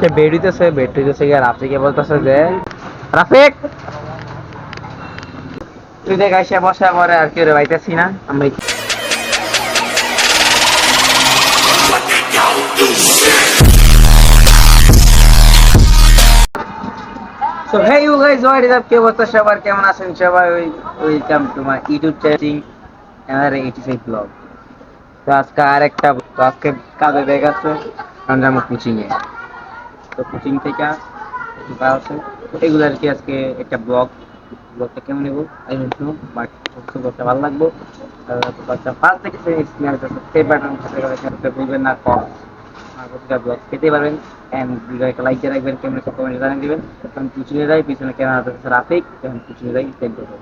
সে bed হইতেছে bed হইতেছে গিয়ে রাফিকে বলতেছে যে রাফিক! তুই দেখ এসে বসে পরে আর কেউ পাইতেছি না আমি So hey you guys, what is up? কি অবস্থা সবার কেমন আছেন? সবাই ওই welcome to my YouTube channel এনার 85 ব্লগ তো আজকে আর একটা তো আজকে কাজে ব্যাগ আছে কারণ যাব কোচিং এ তো কোচিং থেকে একটু কাজ আছে। তো এগুলো আর কি আজকে একটা ব্লগ ব্লগটা কেমন নেব আই ডোন্ট নো বাট অবশ্য করতে ভালো লাগবো। বাচ্চা ফার্স্ট থেকে স্নেল সাবস্ক্রাইব বাটন সাথে ভুলবেন না কম আর প্রতিটা ব্লগ পেতে পারবেন। এন্ড ভিডিওকে লাইক দিয়ে রাখবেন, কেমন কমেন্ট জানিয়ে দিবেন। তখন কুচিনে যাই, পিছনে আছে, রাফিক। তখন কুচিনে যাই সেন্ড করতে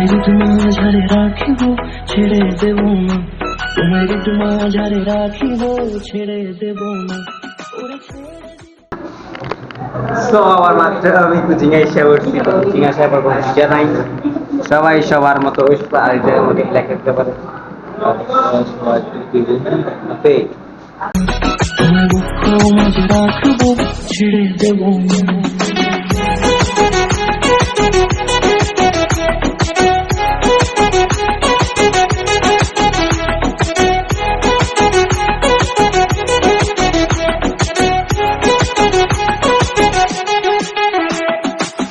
তোমায় মাঝারে রাখিব ছেড়ে দেব না তোমায় মাঝারে রাখিব ছেড়ে দেব না সো আবার মাত্র আমি কোচিং এসে উঠছি কোচিং আসার পর কোনো টিচার নাই। সবাই সবার মতো আর এটা মধ্যে লেখা দিতে পারে। রাখব ছেড়ে দেব না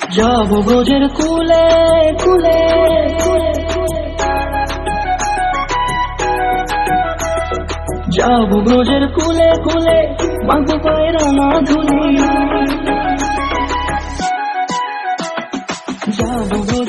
যাব ব্রজের কুলে কুলে জব গোজের কুলে কুলে বাঁধো পায়ের না ধুলি জব ব্রজের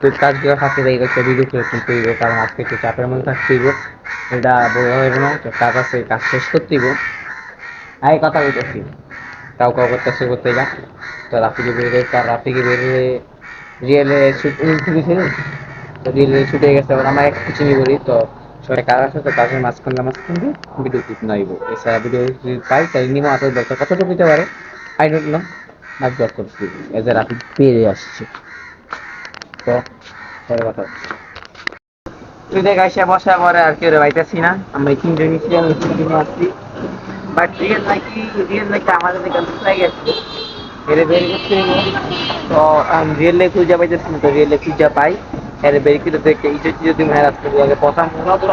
তো এই কাজগুলো থাকতে যাই একটা ভিডিও ক্লিপ করতে হইব কারণ আজকে একটু চাপের মধ্যে থাকতে হইব এটা বড় হইব না তো কাজ আছে কাজ শেষ করতে হইব আই কথা বলতেছি। কাউ কাউ করতেছে, করতে যা। তো রাফিকে বেরিয়ে তার রাফিকে বেরিয়ে রিয়েলে শুট দিয়েছে তো রিয়েলে ছুটে গেছে এবার আমরা একটু চিনি করি, তো সবাই কাজ আছে, তো কাজের মাঝখানে মাঝখান দিয়ে ভিডিও ক্লিপ নাইব এছাড়া ভিডিও যদি পাই, তাই নিমো আসলে দরকার কতটুকু দিতে পারে I don't know much job করছি। এজ এ রাফি পেরে আসছে। তুই দেখ এসে বসা পরে আর কেউ পাইতেছি না। আমরা আসছি বাট রিয়েল নাকি রিয়েল নাকি আমাদের লুকাই গেছে যদি প্রথম প্রথম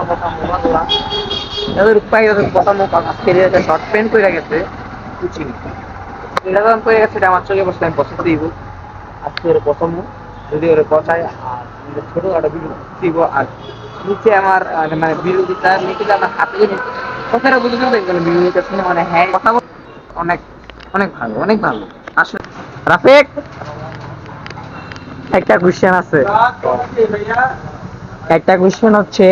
প্রথম আজকে শর্ট প্যান্ট গেছে। গেছে আমার চোখে বসলে আমি পছন্দ আজকে প্রথম যদি ওরে পচায় আর আমাদের ছোট একটা বিরু দিব আর নিচে আমার আহ, মানে বিরোধিতা নিচে আমার হাতে কথাটা বুঝে না দেখবেন বিরোধিতা শুনে মানে হ্যাঁ কথা বল অনেক অনেক ভালো অনেক ভালো। আসলে রাফিক একটা কোশ্চেন আছে। একটা কোশ্চেন হচ্ছে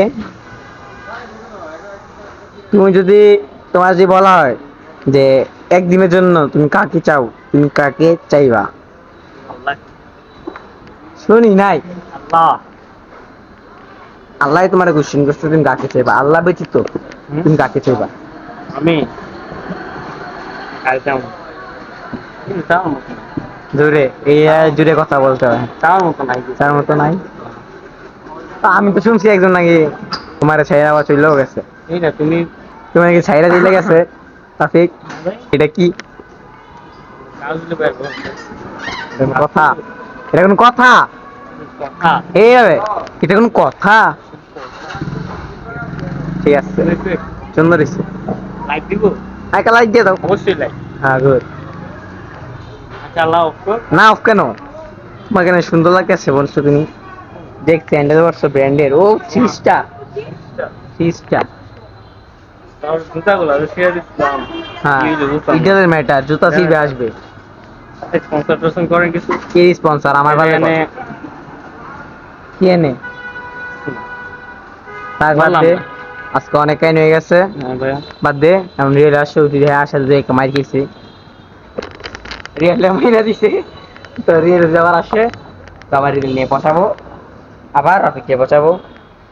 তুমি যদি তোমার যদি বলা হয় যে একদিনের জন্য তুমি কাকে চাও তুমি কাকে চাইবা? শুনি নাই। আল্লাহ। তোমার কোশ্চেন করছে তুমি কাকে চাইবা। আল্লাহ ব্যতীত তুমি কাকে চাইবা। আমি? জোরে এই জোরে কথা বলতে হয়। তাও মতো নাই। তার মতো নাই? আমি তো শুনছি একজন নাকি তোমার ছাইরা চলেও গেছে। তুমি? তোমার নাকি ছাইরা দিলে গেছে? তাফিক এটা কি? কথা। এটা কোনো কথা? কথা। এই হবে। এটা কোনো কথা? ঠিক আছে। সুন্দর হয়েছে লাইক দিব? একটা লাইক দিয়ে দাও। অবশ্যই লাইক হ্যাঁ গুড আচ্ছা না অফ কেন? তোমার কেন সুন্দর লাগতেছে বলছো তুমি? দেখ স্যান্ডেল বলছো ব্র্যান্ডের ও সিস্টার সিস্টার তার জুতাগুলো দিচ্ছিলাম হ্যাঁ ম্যাটার জুতা। হ্যাঁ, সিবে হ্যাঁ। আসবে। স্পন্সর করেন কিছু? কে স্পন্সর আমার এখানে কি বাদ। আজকে অনেক কাহিনী হয়ে গেছে। হ্যাঁ বাদ দে। এখন রিয়েল আসছে উঠি আসার যে মাইর খেয়েছি। রিয়েল মাইনা দিছে। তো রিয়েল যাবার আসে। তো আবার রিয়েল নিয়ে পচাবো। আবার অপেক্ষা পচাবো?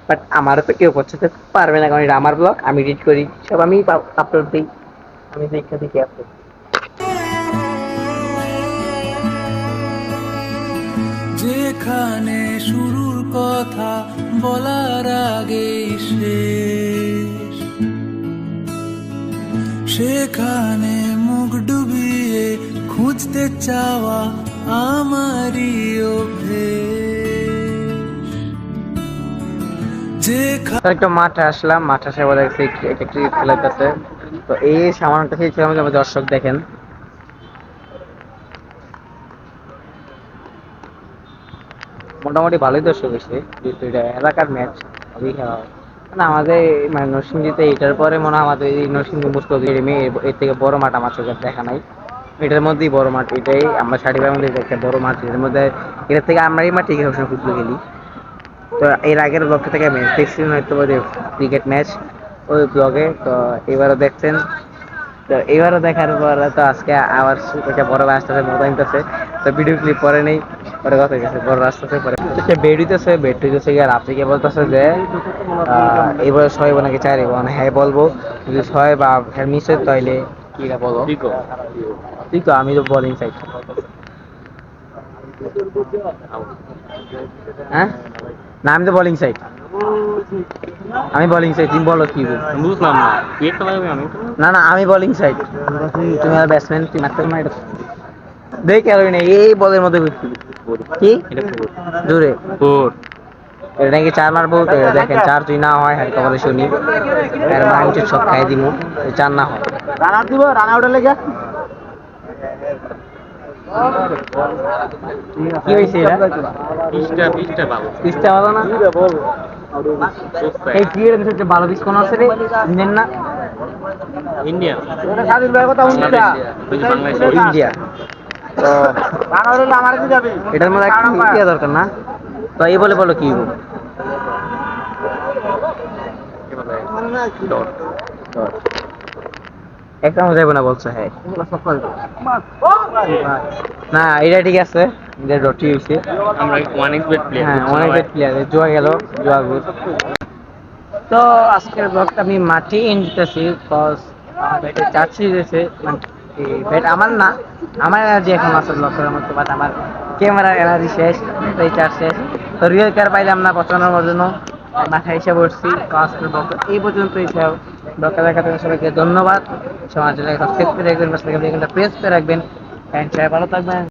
বাট আমারও তো কেউ পচাতে পারবে না কারণ এটা আমার ব্লগ আমি এডিট করি। সব আমি আপলোড দিই। আমি দেখে দেখি আপলোড যেখানে শুরুর কথা বলার আগে শেষ। সেখানে মুখ ডুবিয়ে খুঁজতে চাওয়া আমারই একটা মাঠে আসলাম, মাঠে আসে বলে ক্রিকেট খেলাইতেছে তো এই সামানটা খেয়েছিলাম দর্শক দেখেন। মোটামুটি ভালোই দর্শক হয়েছে এটা এলাকার ম্যাচ ভালোই খেলা হয়। মানে আমাদের মানে নরসিংদীতে এটার পরে মনে হয় আমাদের এই নরসিংদী মুস্তফি এর থেকে বড় মাঠ আমার চোখে দেখা নাই। এটার মধ্যেই বড় মাঠ, এটাই আমরা ষাটিবার মধ্যে একটা বড় মাঠ। এর মধ্যে এটার থেকে আমরা এই মাঠে সবসময় ফুটবল খেলি তো এর আগের ব্লগ থেকে ম্যাচ দেখছিলেন হয়তো ক্রিকেট ম্যাচ ওই ব্লগে তো এবারও দেখছেন। তো এবারও দেখার পর তো আজকে আবার একটা বড় ভাই আছে মজা নিতেছে তো ভিডিও ক্লিপ পরে নেই পরে কথা গেছে বড় আসতেছে পরে সে বেড হইতেছে বেড হইতেছে গিয়ে কে বলতেছে যে এবার ছয় নাকি চার মানে হ্যাঁ বলব যদি ছয় বা হ্যাঁ মিস হয় তাইলে কি বলো? ঠিক তো আমি তো বলিং সাইড হ্যাঁ? না আমি তো বোলিং সাইড আমি বোলিং সাইড তুমি বলো কি বুঝলাম না। কে আমি না না আমি বোলিং সাইড তুমি আর ব্যাটসম্যান তুমি মারতে না এটা দেখে আর না এই বলের মধ্যে কি? এটা দূরে। ফোর এটা নাকি চার মারবো? তো দেখেন চার তুই না হয় হ্যাঁ বলে শুনি। আমি সব খাই এই চার না হয়। রান আউট দিব রান আউটের লেগে কি হয়েছে এটা? পিসটা পিসটা ভালো পিসটা ভালো না? এই ক্রিকেটের ক্ষেত্রে ভালো পিস কোন আছে রে? ইন্ডিয়ান না? Indian Bangladesh India. তো এটার মধ্যে একটা ইন্ডিয়া দরকার না? তো এই বলে বলো কি? একটা মজা যাবে না বলছো হ্যাঁ। না এটা ঠিক আছে। এটা রটি হয়েছে আমরা ওয়ান এক্স বেট প্লেয়ার হ্যাঁ প্লেয়ার জোয়া গেল জোয়া গুড তো আজকের ব্লগটা আমি মাঠে দিতেছি বিকজ ব্যাটে দিয়েছে ব্যাট আমার না আমার এনার্জি এখন আছে ব্লগ করার মতো বাট আমার ক্যামেরার এনার্জি শেষ তো এই চার্জ শেষ। তো রিয়েল কার পাইলাম না পছন্দের জন্য। তো আজকের ব্লগ এই পর্যন্ত ব্লগটা দেখাতে সবাইকে ধন্যবাদ। সমাজ সাবস্ক্রাইব করে রাখবেন প্রেস করে রাখবেন। অ্যান্ড ভালো থাকবেন